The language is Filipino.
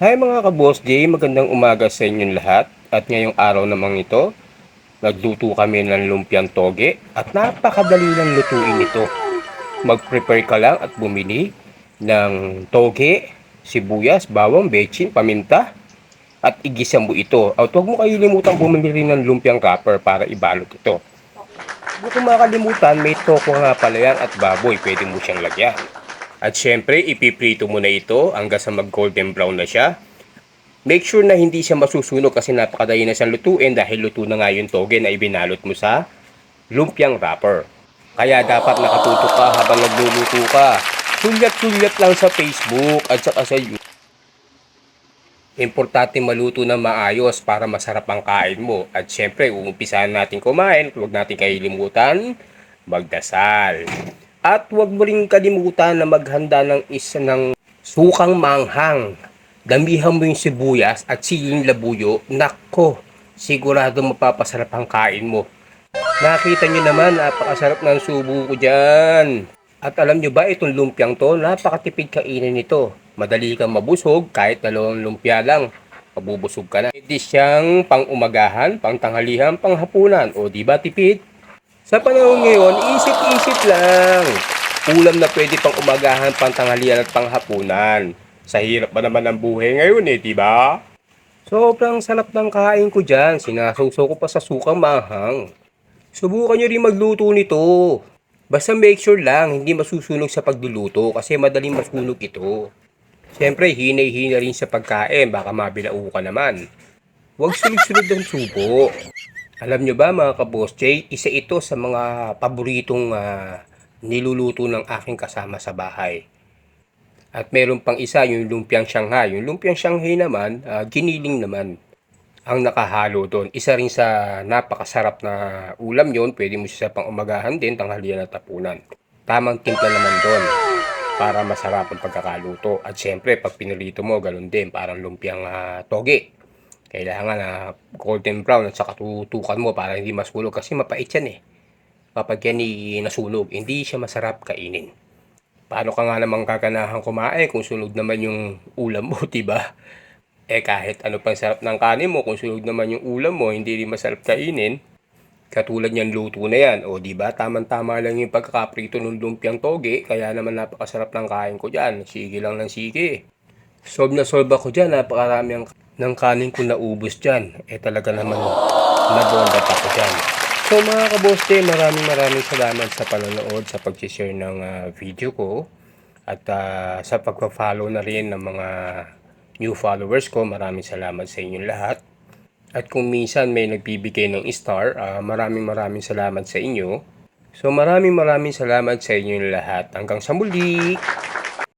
Hi mga ka-Boss J, magandang umaga sa inyong lahat. At ngayong araw namang ito, nagluto kami ng lumpiang toge at napakadali lang lutuin ito. Mag-prepare ka lang at bumili ng toge, sibuyas, bawang, bechin, paminta at igisa mo ito. At huwag mo kalimutan bumili rin ng lumpiang wrapper para ibalot ito. Huwag mo makalimutan, may toko nga pala yan at baboy, pwede mo siyang lagyan. At syempre, ipiprito mo na ito hanggang sa mag golden brown na siya. Make sure na hindi siya masusunog kasi napakadali na siyang lutuin dahil luto na nga yung toge na ibinalot mo sa lumpiang wrapper. Kaya dapat nakatutok ka habang nagluluto ka. Sulyat-sulyat lang sa Facebook at saka sa YouTube. Importante maluto na maayos para masarap ang kain mo. At syempre, uumpisahan natin kumain. Huwag natin kalimutan magdasal. At huwag mo rin kalimutan na maghanda ng isa ng sukang manghang. Damihan mo yung sibuyas at siling labuyo. Nako, sigurado mapapasarap ang kain mo. Nakita nyo naman, napakasarap ng subo ko dyan. At alam nyo ba, itong lumpiang to, napakatipid kainin nito. Madali kang mabusog, kahit dalawang lumpia lang, mabubusog ka na. Pwede siyang pang umagahan, pang tanghalihan, pang hapunan. O di ba tipid? Sa panahon ngayon, isip-isip lang. Ulam na pwede pang umagahan, pang tanghalian at pang hapunan. Sa hirap ba naman ang buhay ngayon eh, di ba? Sobrang sarap ng kain ko dyan. Sinasawsaw ko pa sa sukang mahang. Subukan nyo rin magluto nito. Basta make sure lang, hindi masusunog sa pagluluto kasi madaling masunog ito. Siyempre, hinay-hina rin sa pagkain, baka mabilao ka naman. Huwag sunod-sunod ng subo. Alam nyo ba mga ka-boss J, isa ito sa mga paboritong ah, niluluto ng aking kasama sa bahay. At meron pang isa, yung lumpiang Shanghai. Yung lumpiang Shanghai naman, ah, giniling naman ang nakahalo doon. Isa rin sa napakasarap na ulam yon Pwede mo siya pang umagahan din, tanghalian at tapunan. Tamang timpla naman doon para masarap ang pagkakaluto. At syempre, pag pinilito mo, ganun din, parang lumpiang ah, toge. Kailangan na golden brown at saka tutukan mo para hindi masunog kasi mapait yan eh. Kapag yan i- nasunog, hindi siya masarap kainin. Paano ka nga namang kakanahan kumain kung sunog naman yung ulam mo, diba? Eh kahit ano pang sarap ng kanin mo, kung sunog naman yung ulam mo, hindi rin masarap kainin. Katulad niyan luto na yan. O di ba tamang-tama lang yung pagkakaprito ng lumpiang toge, kaya naman napakasarap ng kain ko diyan. Sige lang ng sige. Solve na solve ako dyan, napakarami ang ng kanin ko naubos dyan. Eh talaga naman nabondat ako dyan. So mga kaboste, maraming maraming salamat sa panonood, sa pag-share ng ah, video ko. At ah, sa pagpa-follow na rin ng mga new followers ko. Maraming salamat sa inyong lahat. At kung minsan may nagbibigay ng star, ah, maraming maraming salamat sa inyo. So maraming maraming salamat sa inyong lahat. Hanggang sa muli!